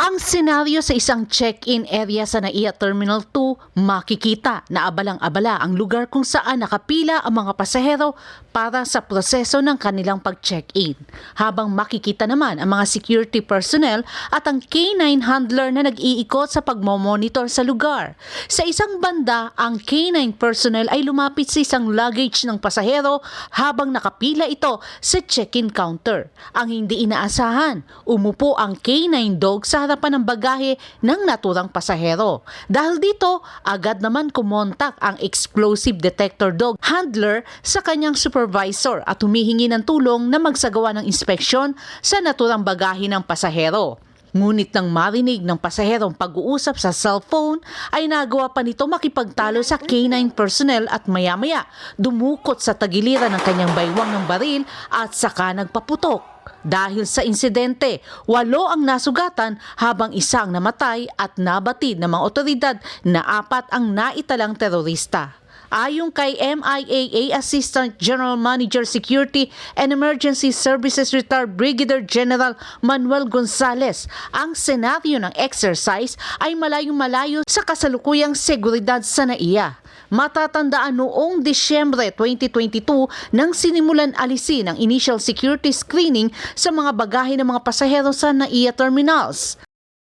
Ang senaryo sa isang check-in area sa NAIA Terminal 2, makikita na abalang-abala ang lugar kung saan nakapila ang mga pasahero para sa proseso ng kanilang pag-check-in. Habang makikita naman ang mga security personnel at ang K9 handler na nag-iikot sa pagmomonitor sa lugar. Sa isang banda, ang K9 personnel ay lumapit sa isang luggage ng pasahero habang nakapila ito sa check-in counter. Ang hindi inaasahan, umupo ang K9 dog sa harapan ng bagahe ng naturang pasahero. Dahil dito, agad naman kumontak ang explosive detector dog handler sa kanyang supervisor at humihingi ng tulong na magsagawa ng inspeksyon sa naturang bagahe ng pasahero. Ngunit nang marinig ng pasaherong pag-uusap sa cellphone, ay nagawa pa nito makipagtalo sa K9 personnel at maya-maya dumukot sa tagiliran ng kanyang baywang ng baril at saka nagpaputok. Dahil sa insidente, walo ang nasugatan habang isang namatay at nabatid ng mga otoridad na apat ang naitalang terorista. Ayon kay MIAA Assistant General Manager Security and Emergency Services Retired Brigadier General Manuel Gonzales, ang senaryo ng exercise ay malayong-malayo sa kasalukuyang seguridad sa NAIA. Matatandaan noong Disyembre 2022 nang sinimulan alisin ang initial security screening sa mga bagahe ng mga pasahero sa NAIA terminals.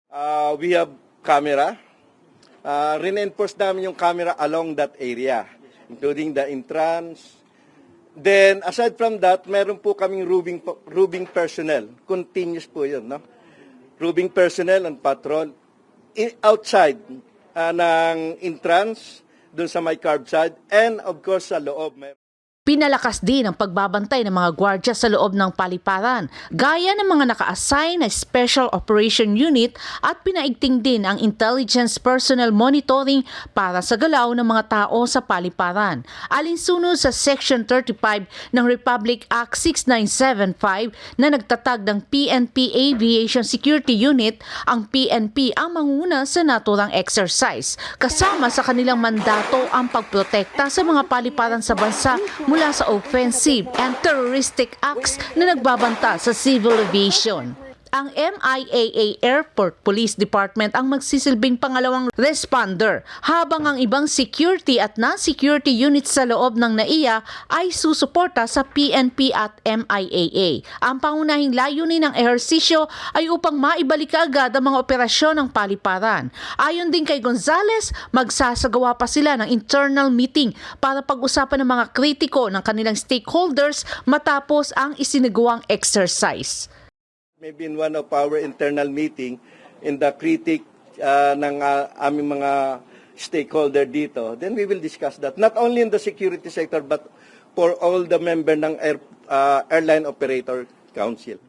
Uh, we have camera. Uh, reinforce namin yung camera along that area, including the entrance. Then, aside from that, meron po kaming rubing, rubing personnel. Continuous po yun, no? Rubing personnel on patrol. I- outside uh, ng entrance, dun sa may curbside, and of course sa loob. Pinalakas din ang pagbabantay ng mga gwardya sa loob ng paliparan, gaya ng mga naka-assign na Special Operation Unit at pinaigting din ang intelligence personnel monitoring para sa galaw ng mga tao sa paliparan. Alinsunod sa Section 35 ng Republic Act 6975 na nagtatag ng PNP Aviation Security Unit, ang PNP ang manguna sa naturang exercise. Kasama sa kanilang mandato ang pagprotekta sa mga paliparan sa bansa mula sa offensive and terroristic acts na nagbabanta sa civil aviation. Ang MIAA Airport Police Department ang magsisilbing pangalawang responder habang ang ibang security at non-security units sa loob ng NAIA ay susuporta sa PNP at MIAA. Ang pangunahing layunin ng ehersisyo ay upang maibalik agad ang mga operasyon ng paliparan. Ayon din kay Gonzales, magsasagawa pa sila ng internal meeting para pag-usapan ng mga kritiko ng kanilang stakeholders matapos ang isinagawang exercise. Maybe in one of our internal meeting in the critic uh, ng uh, aming mga stakeholder dito, then we will discuss that. Not only in the security sector, but for all the member ng Air, uh, Airline Operator Council.